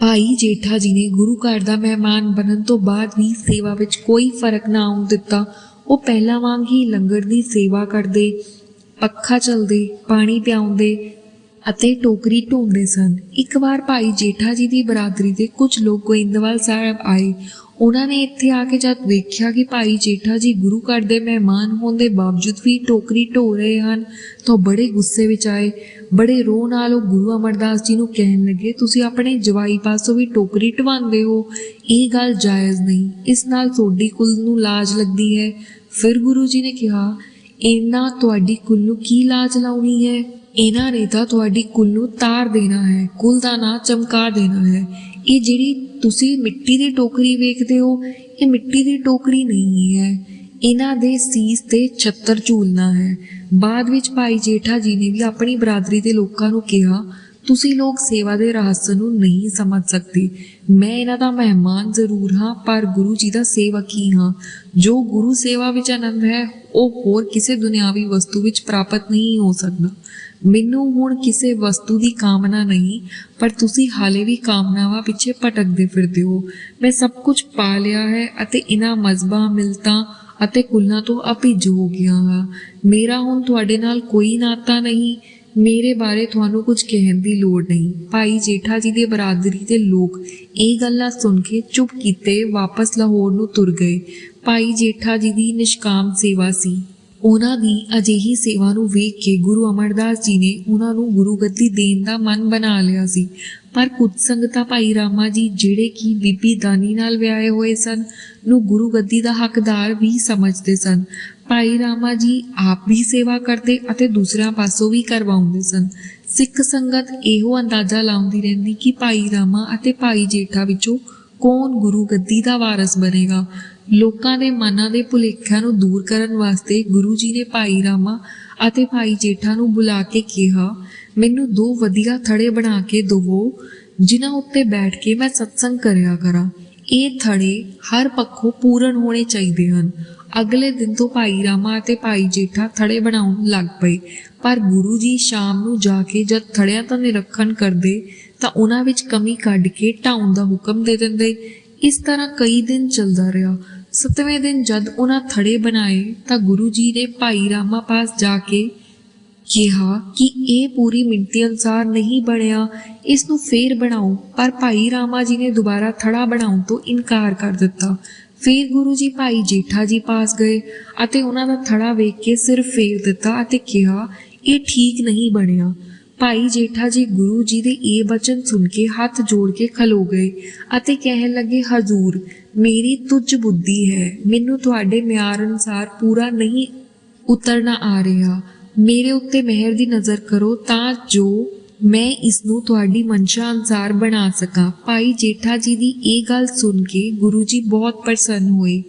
ਭਾਈ ਜੇਠਾ ਜੀ ਨੇ ਗੁਰੂ ਘਰ ਦਾ ਮਹਿਮਾਨ ਬਣਨ ਤੋਂ ਬਾਅਦ ਵੀ ਸੇਵਾ ਵਿੱਚ ਕੋਈ ਫ਼ਰਕ ਨਾ ਆਉਣ ਦਿੱਤਾ। ਉਹ ਪਹਿਲਾਂ ਵਾਂਗ ਹੀ ਲੰਗਰ ਦੀ ਸੇਵਾ ਕਰਦੇ, ਪੱਖਾ ਚਲਦੇ, ਪਾਣੀ ਪਿਆਉਂਦੇ ਅਤੇ ਟੋਕਰੀ ਢੋਂਦੇ ਸਨ। ਇੱਕ ਵਾਰ ਭਾਈ ਜੇਠਾ ਜੀ ਦੀ ਬਰਾਦਰੀ ਦੇ ਕੁਝ ਲੋਕ ਗੋਇੰਦਵਾਲ ਸਾਹਿਬ ਆਏ। ਉਹਨਾਂ ਨੇ ਇੱਥੇ ਆ ਕੇ ਜਦ ਵੇਖਿਆ ਕਿ ਭਾਈ ਜੇਠਾ ਜੀ ਗੁਰੂ ਘਰ ਦੇ ਮਹਿਮਾਨ ਹੋਣ ਦੇ ਬਾਵਜੂਦ ਵੀ ਟੋਕਰੀ ਢੋ ਰਹੇ ਹਨ, ਤਾਂ ਬੜੇ ਗੁੱਸੇ ਵਿੱਚ ਆਏ। ਬੜੇ ਰੋਹ ਨਾਲ ਉਹ ਗੁਰੂ ਅਮਰਦਾਸ ਜੀ ਨੂੰ ਕਹਿਣ ਲੱਗੇ, ਤੁਸੀਂ ਆਪਣੇ ਜਵਾਈ ਪਾਸੋਂ ਵੀ ਟੋਕਰੀ ਢਵਾਉਂਦੇ ਹੋ? ਇਹ ਗੱਲ ਜਾਇਜ਼ ਨਹੀਂ। ਇਸ ਨਾਲ ਤੁਹਾਡੀ ਕੁਲ ਨੂੰ ਲਾਜ ਲੱਗਦੀ ਹੈ। ਫਿਰ ਗੁਰੂ ਜੀ ਨੇ ਕਿਹਾ ਇਹਨਾਂ ਤੁਹਾਡੀ ਕੁਲ ਨੂੰ ਕੀ ਲਾਜ ਲਾਉਣੀ ਹੈ? ਇਹਨਾਂ ਨੇ ਤਾਂ ਤੁਹਾਡੀ ਕੁਲ ਨੂੰ ਤਾਰ ਦੇਣਾ ਹੈ, ਕੁੱਲ ਦਾ ਨਾਂ ਚਮਕਾ ਦੇਣਾ ਹੈ। ਇਹ ਜਿਹੜੀ ਤੁਸੀਂ ਮਿੱਟੀ ਦੀ ਟੋਕਰੀ ਵੇਖਦੇ ਹੋ, ਇਹ ਮਿੱਟੀ ਦੀ ਟੋਕਰੀ ਨਹੀਂ ਹੈ। ਇਹਨਾਂ ਦੇ ਸੀਸ ਤੇ ਛੱਤਰ ਝੂਲਣਾ ਹੈ। ਬਾਅਦ ਵਿੱਚ ਭਾਈ ਜੇਠਾ ਜੀ ਨੇ ਵੀ ਆਪਣੀ ਬਰਾਦਰੀ ਦੇ ਲੋਕਾਂ ਨੂੰ ਕਿਹਾ ਤੁਸੀਂ ਲੋਕ ਸੇਵਾ ਦੇ ਰਹੱਸ ਨੂੰ ਨਹੀਂ ਸਮਝ ਸਕਦੇ। ਮੈਂ ਇਹਨਾਂ ਦਾ ਮਹਿਮਾਨ ਜ਼ਰੂਰ ਹਾਂ, ਪਰ ਗੁਰੂ ਜੀ ਦਾ ਸੇਵਕ ਹੀ ਹਾਂ। ਜੋ ਗੁਰੂ ਸੇਵਾ ਵਿੱਚ ਆਨੰਦ ਹੈ, ਉਹ ਹੋਰ ਕਿਸੇ ਦੁਨਿਆਵੀ ਵਸਤੂ ਵਿੱਚ ਪ੍ਰਾਪਤ ਨਹੀਂ ਹੋ ਸਕਦਾ। ਮੈਨੂੰ ਹੁਣ ਕਿਸੇ ਵਸਤੂ ਦੀ ਕਾਮਨਾ ਨਹੀਂ, ਪਰ ਤੁਸੀਂ ਹਾਲੇ ਵੀ ਕਾਮਨਾਵਾਂ ਪਿੱਛੇ ਭਟਕਦੇ ਫਿਰਦੇ ਹੋ। ਮੈਂ ਸਭ ਕੁਝ ਪਾ ਲਿਆ ਹੈ ਅਤੇ ਇਹਨਾਂ ਮਜ਼ਬਾਂ, ਮਿਲਤਾਂ ਅਤੇ ਕੁੱਲਾਂ ਤੋਂ ਅਪਿਜ ਹੋ ਗਿਆ ਹਾਂ। ਮੇਰਾ ਹੁਣ ਤੁਹਾਡੇ ਨਾਲ ਕੋਈ ਨਾਤਾ ਨਹੀਂ। ਮੇਰੇ ਬਾਰੇ ਤੁਹਾਨੂੰ ਕੁਝ ਕਹਿਣ ਦੀ ਲੋੜ ਨਹੀਂ। ਭਾਈ ਜੇਠਾ ਜੀ ਦੇ ਬਰਾਦਰੀ ਦੇ ਲੋਕ ਇਹ ਗੱਲਾਂ ਸੁਣ ਕੇ ਚੁੱਪ ਕੀਤੇ ਵਾਪਸ ਲਾਹੌਰ ਨੂੰ ਤੁਰ ਗਏ। ਭਾਈ ਜੇਠਾ ਜੀ ਦੀ ਨਿਸ਼ਕਾਮ ਸੇਵਾ ਸੀ। ਉਹਨਾਂ ਦੀ ਅਜਿਹੀ ਸੇਵਾ ਨੂੰ ਵੇਖ ਕੇ ਗੁਰੂ ਅਮਰਦਾਸ ਜੀ ਨੇ ਉਹਨਾਂ ਨੂੰ ਗੁਰੂ ਗੱਦੀ ਦੇਣ ਦਾ ਮਨ ਬਣਾ ਲਿਆ ਸੀ। ਪਰ ਕੁਝ ਸੰਗਤਾਂ ਭਾਈ ਰਾਮਾ ਜੀ ਜਿਹੜੇ ਕਿ ਬੀਬੀ ਦਾਨੀ ਨਾਲ ਵਿਆਹੇ ਹੋਏ ਸਨ, ਨੂੰ ਗੁਰੂ ਗੱਦੀ ਦਾ ਹੱਕਦਾਰ ਵੀ ਸਮਝਦੇ ਸਨ। ਭਾਈ ਰਾਮਾ ਜੀ ਆਪ ਵੀ ਸੇਵਾ ਕਰਦੇ ਅਤੇ ਦੂਸਰਿਆਂ ਪਾਸੋਂ ਵੀ ਕਰਵਾਉਂਦੇ ਸਨ। ਸਿੱਖ ਸੰਗਤ ਇਹੋ ਅੰਦਾਜ਼ਾ ਲਾਉਂਦੀ ਰਹਿੰਦੀ ਕਿ ਭਾਈ ਰਾਮਾ ਅਤੇ ਭਾਈ ਜੇਠਾ ਵਿੱਚੋਂ ਕੌਣ ਗੁਰੂ ਗੱਦੀ ਦਾ ਵਾਰਸ ਬਣੇਗਾ। ਲੋਕਾਂ ਦੇ ਮਨਾਂ ਦੇ ਭੁਲੇਖਿਆਂ ਨੂੰ ਦੂਰ ਕਰਨ ਵਾਸਤੇ ਗੁਰੂ ਜੀ ਨੇ ਭਾਈ ਰਾਮਾ ਅਤੇ ਭਾਈ ਜੇਠਾ ਨੂੰ ਬੁਲਾ ਕੇ ਕਿਹਾ, ਮੈਨੂੰ ਦੋ ਵਧੀਆ ਥੜੇ ਬਣਾ ਕੇ ਦਿਵੋ, ਜਿਨ੍ਹਾਂ ਉੱਤੇ ਬੈਠ ਕੇ ਮੈਂ ਸਤਸੰਗ ਕਰਿਆ ਕਰਾਂ। ਇਹ ਥੜੇ ਹਰ ਪੱਖੋਂ ਪੂਰਨ ਹੋਣੇ ਚਾਹੀਦੇ ਹਨ। ਅਗਲੇ ਦਿਨ ਤੋਂ ਭਾਈ ਰਾਮਾ ਅਤੇ ਭਾਈ ਜੇਠਾ ਥੜੇ ਬਣਾਉਣ ਲੱਗ ਪਏ। ਪਰ ਗੁਰੂ ਜੀ ਸ਼ਾਮ ਨੂੰ ਜਾ ਕੇ ਜਦ ਥੜਿਆਂ ਦਾ ਨਿਰੀਖਣ ਕਰਦੇ, ਤਾਂ ਉਹਨਾਂ ਵਿੱਚ ਕਮੀ ਕੱਢ ਕੇ ਢਾਉਣ ਦਾ ਹੁਕਮ ਦੇ ਦਿੰਦੇ। ਇਸ ਤਰ੍ਹਾਂ ਕਈ ਦਿਨ ਚੱਲਦਾ ਰਿਹਾ। ਸਤਵੇਂ ਦਿਨ ਜਦ ਉਹਨਾਂ ਥੜੇ ਬਣਾਏ, ਤਾਂ ਗੁਰੂ ਜੀ ਨੇ ਭਾਈ ਰਾਮਾ ਪਾਸ ਜਾ ਕੇ ਕਿਹਾ ਕਿ ਇਹ ਪੂਰੀ ਮਿਣਤੀ ਅਨੁਸਾਰ ਨਹੀਂ ਬਣਿਆ। ਇਸ ਨੂੰ ਫੇਰ ਬਣਾਓ। ਪਰ ਭਾਈ ਰਾਮਾ ਜੀ ਨੇ ਦੁਬਾਰਾ ਥੜਾ ਬਣਾਉਣ ਤੋਂ ਇਨਕਾਰ ਕਰ ਦਿੱਤਾ। ਫਿਰ ਗੁਰੂ ਜੀ ਭਾਈ ਜੇਠਾ ਜੀ ਪਾਸ ਗਏ ਅਤੇ ਉਹਨਾਂ ਦਾ ਥੜਾ ਵੇਖ ਕੇ ਸਿਰ ਫੇਰ ਦਿੱਤਾ ਅਤੇ ਕਿਹਾ, ਇਹ ਠੀਕ ਨਹੀਂ ਬਣਿਆ। ਭਾਈ ਜੇਠਾ ਜੀ ਗੁਰੂ ਜੀ ਦੇ ਇਹ ਬਚਨ ਸੁਣ ਕੇ ਹੱਥ ਜੋੜ ਕੇ ਖਲੋ ਗਏ ਅਤੇ ਕਹਿਣ ਲੱਗੇ, ਹਜ਼ੂਰ, ਮੇਰੀ ਤੁੱਝ ਬੁੱਧੀ ਹੈ। ਮੈਨੂੰ ਤੁਹਾਡੇ ਮਿਆਰ ਅਨੁਸਾਰ ਪੂਰਾ ਨਹੀਂ ਉਤਰਨਾ ਆ ਰਿਹਾ। ਮੇਰੇ ਉੱਤੇ ਮਿਹਰ ਦੀ ਨਜ਼ਰ ਕਰੋ ਤਾਂ ਜੋ ਮੈਂ ਇਸ ਨੂੰ ਤੁਹਾਡੀ ਮਨਸ਼ਾ ਅਨੁਸਾਰ ਬਣਾ ਸਕਾਂ। ਭਾਈ ਜੇਠਾ ਜੀ ਦੀ ਇਹ ਗੱਲ ਸੁਣ ਕੇ ਗੁਰੂ ਜੀ ਬਹੁਤ ਪ੍ਰਸੰਨ ਹੋਏ।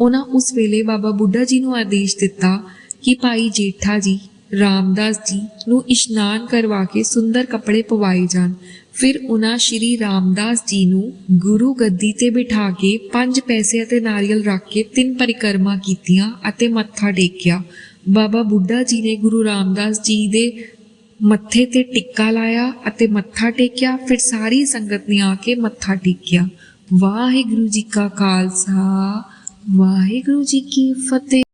ਉਹਨਾਂ ਉਸ ਵੇਲੇ ਬਾਬਾ ਬੁੱਢਾ ਜੀ ਨੂੰ ਆਦੇਸ਼ ਦਿੱਤਾ ਕਿ ਭਾਈ ਜੇਠਾ ਜੀ, ਰਾਮਦਾਸ ਜੀ ਨੂੰ ਇਸ਼ਨਾਨ ਕਰਵਾ ਕੇ ਸੁੰਦਰ ਕੱਪੜੇ ਪਵਾਏ ਜਾਣ। ਫਿਰ ਉਹਨਾਂ ਸ਼੍ਰੀ ਰਾਮਦਾਸ ਜੀ ਨੂੰ ਗੁਰੂ ਗੱਦੀ ਤੇ ਬਿਠਾ ਕੇ ਪੰਜ ਪੈਸੇ ਅਤੇ ਨਾਰੀਅਲ ਰੱਖ ਕੇ ਤਿੰਨ ਪਰਿਕਰਮਾ ਕੀਤੀਆਂ ਅਤੇ ਮੱਥਾ ਟੇਕਿਆ। ਬਾਬਾ ਬੁੱਢਾ ਜੀ ਨੇ ਗੁਰੂ ਰਾਮਦਾਸ ਜੀ ਦੇ ਮੱਥੇ ਤੇ ਟਿੱਕਾ ਲਾਇਆ ਅਤੇ ਮੱਥਾ ਟੇਕਿਆ, ਫਿਰ ਸਾਰੀ ਸੰਗਤ ਨੇ ਆ ਕੇ ਮੱਥਾ ਟੇਕਿਆ। ਵਾਹਿਗੁਰੂ ਜੀ ਕਾ ਖਾਲਸਾ, ਵਾਹਿਗੁਰੂ ਜੀ ਕੀ ਫਤਿਹ।